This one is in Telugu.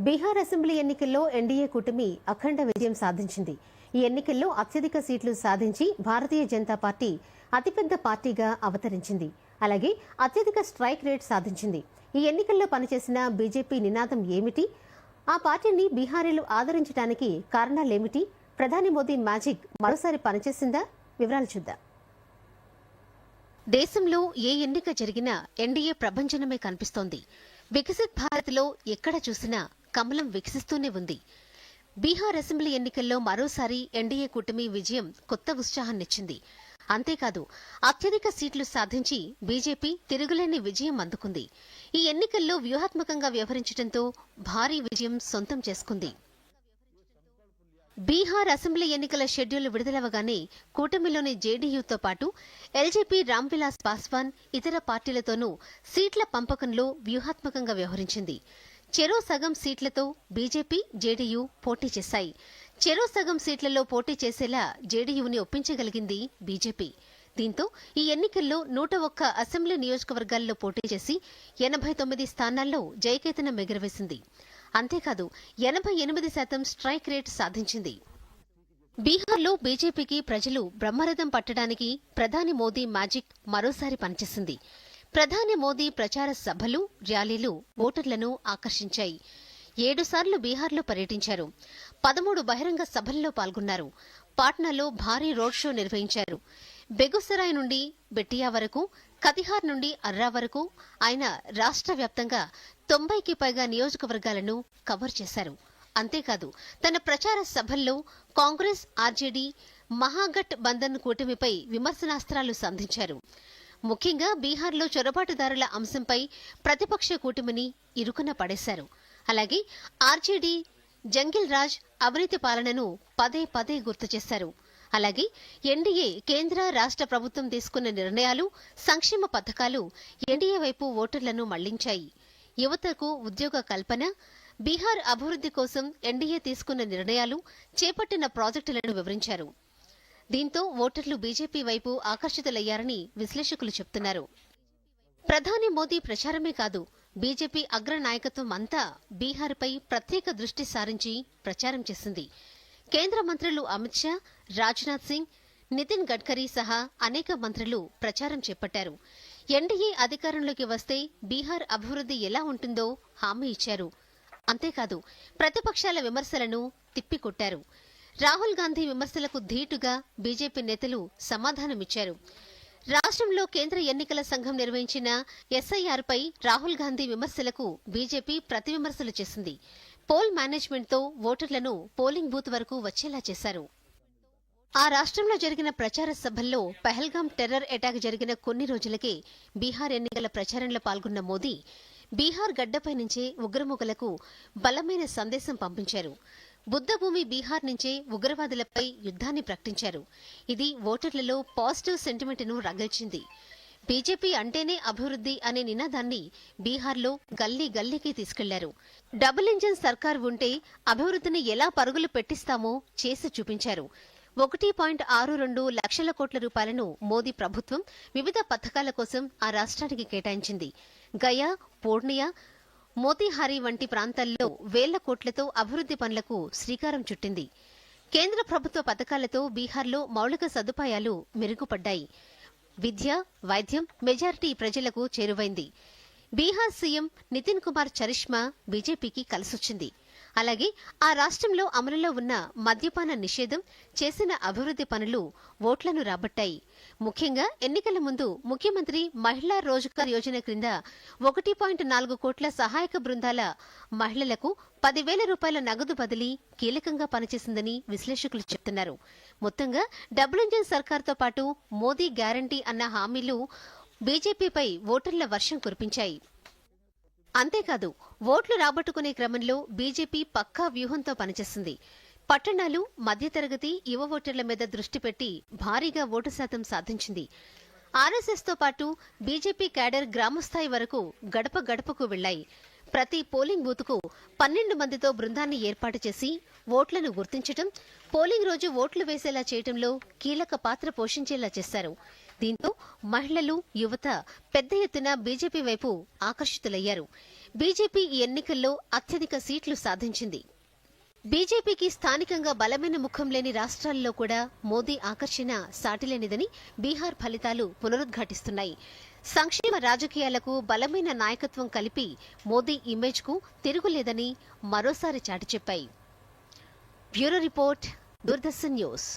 బీహార్ అసెంబ్లీ ఎన్నికల్లో ఎన్డీఏ కూటమి అఖండ విజయం సాధించింది. ఈ ఎన్నికల్లో అత్యధిక సీట్లు సాధించి భారతీయ జనతా పార్టీ అతిపెద్ద పార్టీగా అవతరించింది. అలాగే అత్యధిక స్ట్రైక్ రేట్ సాధించింది. ఈ ఎన్నికల్లో పనిచేసిన బీజేపీ నినాదం ఏమిటి? ఆ పార్టీని బీహారీలు ఆదరించడానికి కారణాలేమిటి? ప్రధాని మోదీ మ్యాజిక్ మరోసారి పనిచేసిందా? వివరాలు చూద్దాం. దేశంలో ఏ ఎన్నిక జరిగినా ఎన్డీఏ ప్రభంజనమే కనిపిస్తోంది. వికసిత్ భారత్లో ఎక్కడ చూసినా కమలం వికసిస్తూనే ఉంది. బీహార్ అసెంబ్లీ ఎన్నికల్లో మరోసారి ఎన్డీఏ కూటమి విజయం కొత్త ఉత్సాహాన్నిచ్చింది. అంతేకాదు అత్యధిక సీట్లు సాధించి బీజేపీ తిరుగులేని విజయం అందుకుంది. ఈ ఎన్నికల్లో వ్యూహాత్మకంగా వ్యవహరించడంతో భారీ విజయం సొంతం చేసుకుంది. బీహార్ అసెంబ్లీ ఎన్నికల షెడ్యూల్ విడుదలవగానే కూటమిలోని జేడీయూతో పాటు ఎల్జేపీ రామ్విలాస్ పాస్వాన్ ఇతర పార్టీలతోనూ సీట్ల పంపకంలో వ్యూహాత్మకంగా వ్యవహరించింది. చెరో సగం సీట్లతో బీజేపీ జేడీయూ పోటీ చేశాయి. చెరో సగం సీట్లలో పోటీ చేసేలా జేడీయూని ఒప్పించగలిగింది బీజేపీ. దీంతో ఈ ఎన్నికల్లో నూట ఒక్క అసెంబ్లీ నియోజకవర్గాల్లో పోటీ చేసి ఎనభై తొమ్మిది స్థానాల్లో జయకేతనం ఎగురవేసింది. అంతేకాదు ఎనభై ఎనిమిది శాతం స్ట్రైక్ రేట్ సాధించింది. బీహార్లో బీజేపీకి ప్రజలు బ్రహ్మరథం పట్టడానికి ప్రధాని మోదీ మ్యాజిక్ మరోసారి పనిచేసింది. ప్రధాని మోదీ ప్రచార సభలు ర్యాలీలు ఓటర్లను ఆకర్షించాయి. ఏడుసార్లు బీహార్లో పర్యటించారు. పదమూడు బహిరంగ సభల్లో పాల్గొన్నారు. పాట్నాలో భారీ రోడ్ షో నిర్వహించారు. బెగుసరాయ్ నుండి బెట్టియా వరకు కతిహార్ నుండి అర్రా వరకు ఆయన రాష్ట్ర వ్యాప్తంగా తొంభైకి పైగా నియోజకవర్గాలను కవర్ చేశారు. అంతేకాదు తన ప్రచార సభల్లో కాంగ్రెస్ ఆర్జేడీ మహాగఠ్ బంధన్ కూటమిపై విమర్శనాస్త్రాలు సంధించారు. ముఖ్యంగా బీహార్లో చొరబాటుదారుల అంశంపై ప్రతిపక్ష కూటమిని ఇరుకున పడేశారు. అలాగే ఆర్జేడీ జంగిల్ రాజ్ అవినీతి పాలనను పదే పదే గుర్తు చేశారు. అలాగే ఎన్డీఏ కేంద్ర రాష్ట్ర ప్రభుత్వం తీసుకున్న నిర్ణయాలు సంక్షేమ పథకాలు ఎన్డీఏ వైపు ఓటర్లను మళ్ళించాయి. యువతకు ఉద్యోగ కల్పన బీహార్ అభివృద్ధి కోసం ఎన్డీఏ తీసుకున్న నిర్ణయాలు చేపట్టిన ప్రాజెక్టులను వివరించారు. దీంతో ఓటర్లు బీజేపీ వైపు ఆకర్షితులయ్యారని విశ్లేషకులు చెబుతున్నారు ప్రధాని మోదీ ప్రచారమే కాదు బీజేపీ అగ్ర నాయకత్వం అంతా బీహార్పై ప్రత్యేక దృష్టి సారించి ప్రచారం చేసింది. కేంద్ర మంత్రులు అమిత్ షా రాజ్నాథ్ సింగ్ నితిన్ గడ్కరీ సహా అనేక మంత్రులు ప్రచారం చేపట్టారు. ఎన్డీఏ అధికారంలోకి వస్తే బీహార్ అభివృద్ధి ఎలా ఉంటుందో హామీ ఇచ్చారు. అంతేకాదు ప్రతిపక్షాల విమర్శలను తిప్పికొట్టారు. రాహుల్ గాంధీ విమర్శలకు ధీటుగా బీజేపీ నేతలు సమాధానమిచ్చారు. రాష్ట్రంలో కేంద్ర ఎన్నికల సంఘం నిర్వహించిన ఎస్ఐఆర్పై రాహుల్ గాంధీ విమర్శలకు బీజేపీ ప్రతి విమర్శలు చేసింది. పోల్ మేనేజ్మెంట్తో ఓటర్లను పోలింగ్ బూత్ వరకు వచ్చేలా చేశారు. ఆ రాష్ట్రంలో జరిగిన ప్రచార సభల్లో పహల్గాం టెర్రర్ అటాక్ జరిగిన కొన్ని రోజులకే బీహార్ ఎన్నికల ప్రచారంలో పాల్గొన్న మోదీ బీహార్ గడ్డపై నుంచే ఉగ్రముఖలకు బలమైన సందేశం పంపించారు. బుద్ధభూమి బీహార్ నుంచే ఉగ్రవాదులపై యుద్ధాన్ని ప్రకటించారు. ఇది ఓటర్లలో పాజిటివ్ సెంటిమెంట్ను రగిల్చింది. బీజేపీ అంటేనే అభివృద్ధి అనే నినాదాన్ని బీహార్లో గల్లీ గల్లీకి తీసుకెళ్ళారు. డబుల్ ఇంజన్ సర్కార్ ఉంటే అభివృద్ధిని ఎలా పరుగులు పెట్టిస్తామో చేసి చూపించారు. ఒకటి పాయింట్ ఆరు రెండు లక్షల కోట్ల రూపాయలను మోదీ ప్రభుత్వం వివిధ పథకాల కోసం ఆ రాష్ట్రానికి కేటాయించింది. గయా పూర్ణియా మోతీహారీ వంటి ప్రాంతాల్లో వేల కోట్లతో అభివృద్ది పనులకు శ్రీకారం చుట్టింది. కేంద్ర ప్రభుత్వ పథకాలతో బీహార్లో మౌలిక సదుపాయాలు మెరుగుపడ్డాయి. విద్య వైద్యం మెజారిటీ ప్రజలకు చేరువైంది. బీహార్ సీఎం నితిన్ కుమార్ చరిష్మా బీజేపీకి కలిసొచ్చింది. అలాగే ఆ రాష్ట్రంలో అమలులో ఉన్న మద్యపాన నిషేధం చేసిన అభివృద్ది పనులు ఓట్లను రాబట్టాయి. ముఖ్యంగా ఎన్నికల ముందు ముఖ్యమంత్రి మహిళా రోజ్గార్ యోజన క్రింద ఒకటి పాయింట్ నాలుగు కోట్ల సహాయక బృందాల మహిళలకు పదివేల రూపాయల నగదు బదిలీ కీలకంగా పనిచేసిందని విశ్లేషకులు చెప్తున్నారు. మొత్తంగా డబుల్ ఇంజన్ సర్కార్తో పాటు మోదీ గ్యారంటీ అన్న హామీలు బీజేపీపై ఓటర్ల వర్షం కురిపించాయి. అంతేకాదు ఓట్లు రాబట్టుకునే క్రమంలో బీజేపీ పక్కా వ్యూహంతో పనిచేస్తుంది. పట్టణాలు మధ్యతరగతి యువ ఓటర్ల మీద దృష్టి పెట్టి భారీగా ఓటు శాతం సాధించింది. ఆర్ఎస్ఎస్తో పాటు బీజేపీ క్యాడర్ గ్రామస్థాయి వరకు గడప గడపకు వెళ్ళాయి ప్రతి పోలింగ్ బూత్కు పన్నెండు మందితో బృందాన్ని ఏర్పాటు చేసి ఓట్లను గుర్తించడం పోలింగ్ రోజు ఓట్లు వేసేలా చేయడంలో కీలక పాత్ర పోషించేలా చేశారు. దీంతో మహిళలు యువత పెద్ద ఎత్తున బీజేపీ వైపు ఆకర్షితులయ్యారు. బీజేపీ ఈ ఎన్నికల్లో అత్యధిక సీట్లు సాధించింది. బీజేపీకి స్థానికంగా బలమైన ముఖం లేని రాష్ట్రాల్లో కూడా మోదీ ఆకర్షణ సాటిలేనిదని బీహార్ ఫలితాలు పునరుద్ఘాటిస్తున్నాయి. సంక్షేమ రాజకీయాలకు బలమైన నాయకత్వం కలిపి మోదీ ఇమేజ్కు తిరుగులేదని మరోసారి చాటి చెప్పాయి బ్యూరో రిపోర్ట్ దూరదర్శన్ న్యూస్.